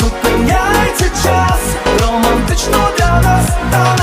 Зупиняється час романтично для нас.